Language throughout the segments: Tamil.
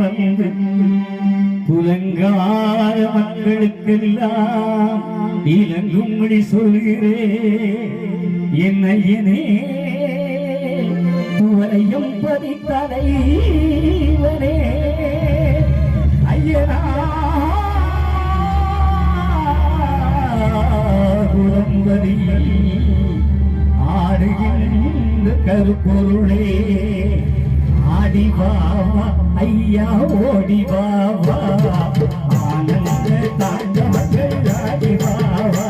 வந்து புலங்காத மக்களுக்கெல்லாம் இலங்கும்படி சொல்கிறே என் ஐயனே துவரையும் பதித்தலைவரே ஐயனா புலம்பதி ஆடுகின்ற கருப்பொருளே. ஆடி வாவா ஐயா ஓடி வாவா ஆனந்த தாண்ட ஆடி வாவா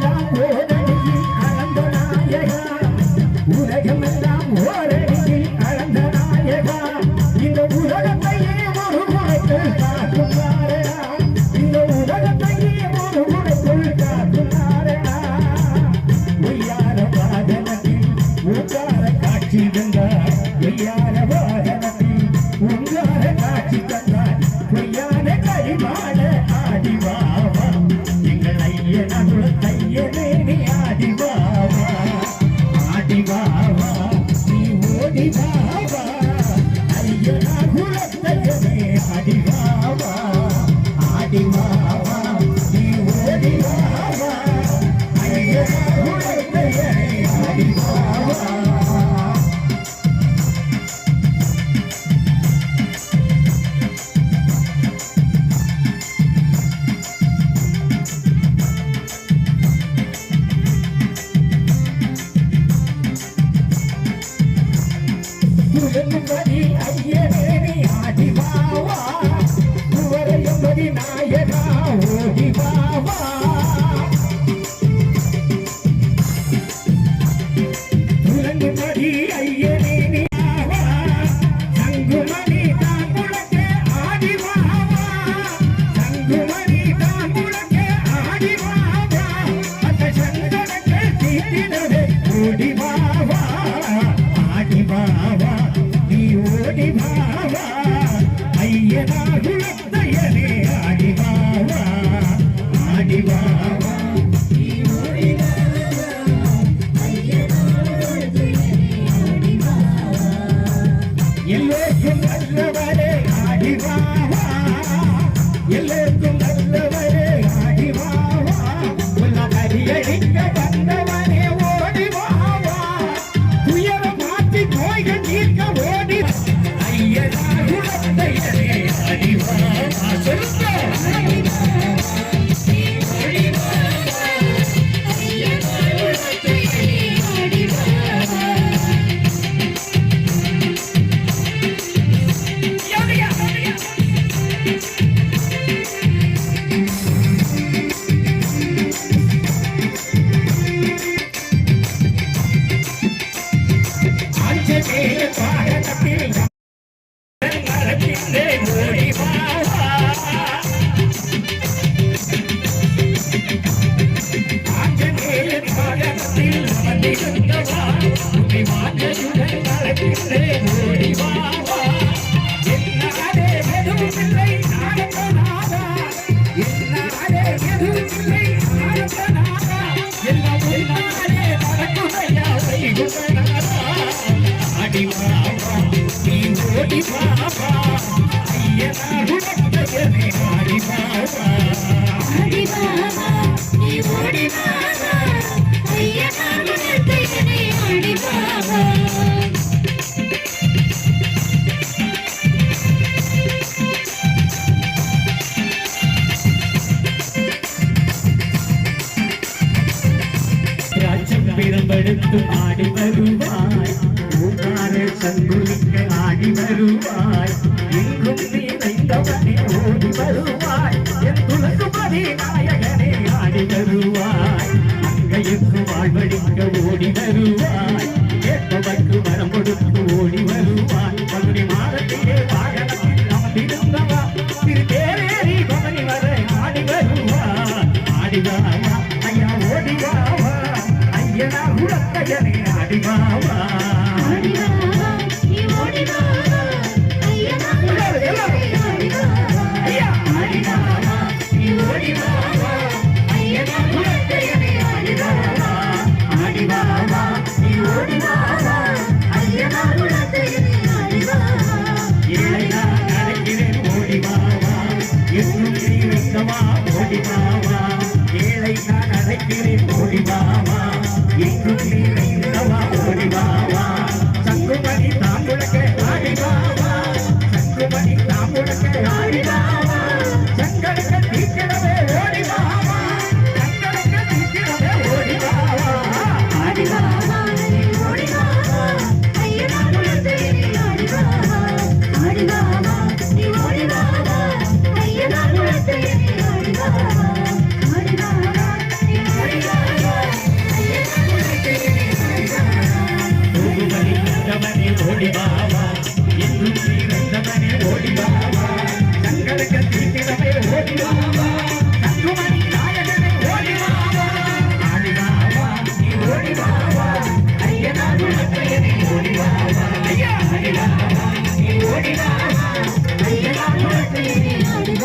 Yeah, yeah, yeah. ready. I can't. Thank you.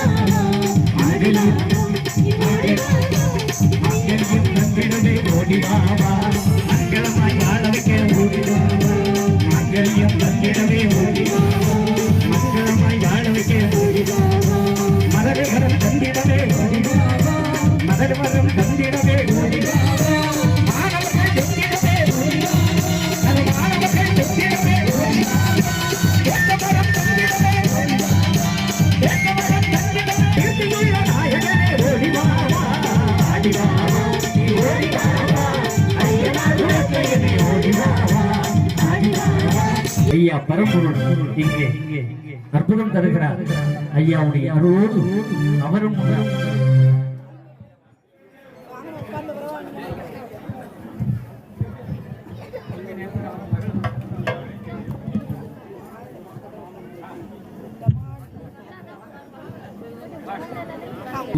I பரம்பொருள் இங்கே. அற்புதம் தருகிறார். ஐயாவுடைய அருளோடு அவரும்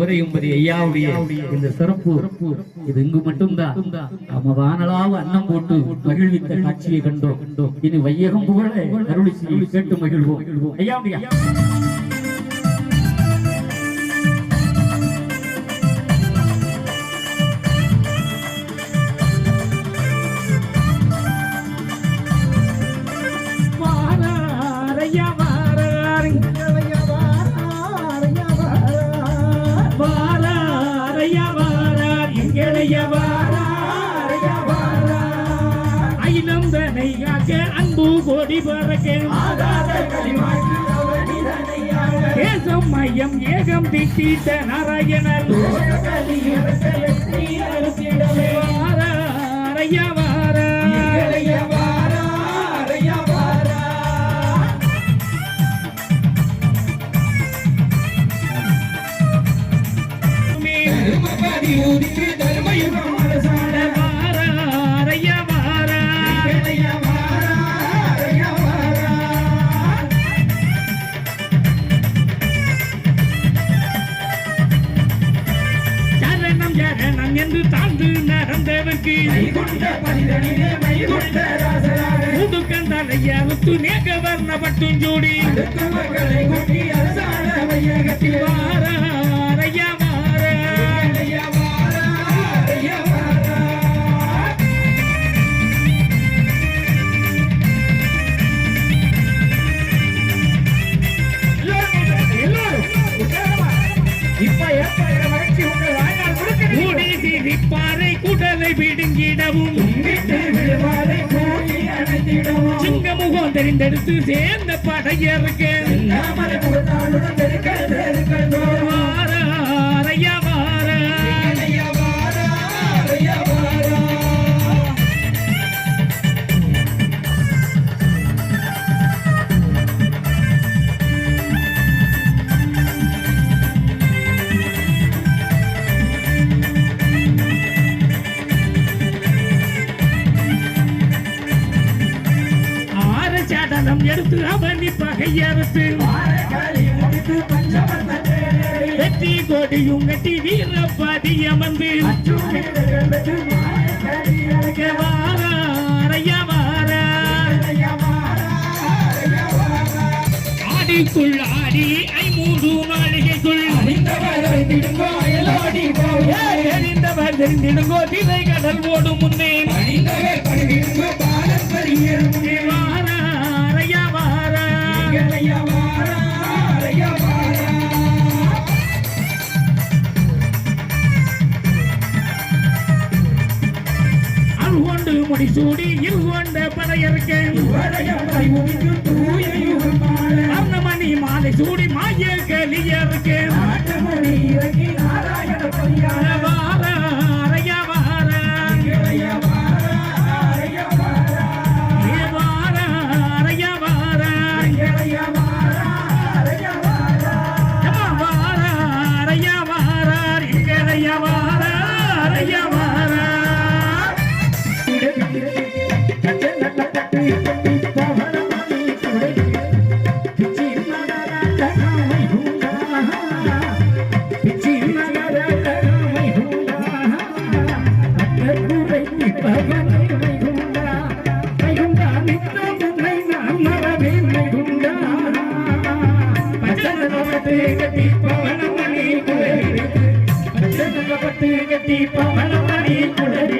குதிரையும்பதி ஐயாவுடைய இந்த சிறப்பு. இது இங்கு மட்டும்தான். நம்ம வானலாவு அன்னம் போட்டு மகிழ்வித்த காட்சியை கண்டோம். இனி வையகம் புகழ அருளி கேட்டு மகிழ்வோம். ஐயாவுடைய கொடி பறக்கேன் ஏசம் மையம் ஏகம் திட்டீட்ட நாராயணன். தர்மயுகம். எனக்கு ముదుకందాలయ్యా ఉత్తు నేక వర్ణ పట్టు చూడి ஓங்கிடவும் சிங்க முகம் தெரிந்தெடுத்து சேர்ந்த படையருக்கு மனம் எடுத்து அவனி பகையறுத்து வெற்றி கோடியும் கட்டி வீரப்பாடி அமர்ந்து. ஆடிக்குள் ஆடி ஐமூன்று மாளிகைக்குள். அறிந்தவர் தெரிந்திடுங்கோ திரை கடல் ஓடும் முன்னே. இல் கொண்ட படையறுக்க மாலை சூடி மாய கலியறுக்க கட்டி பவனமணி குழு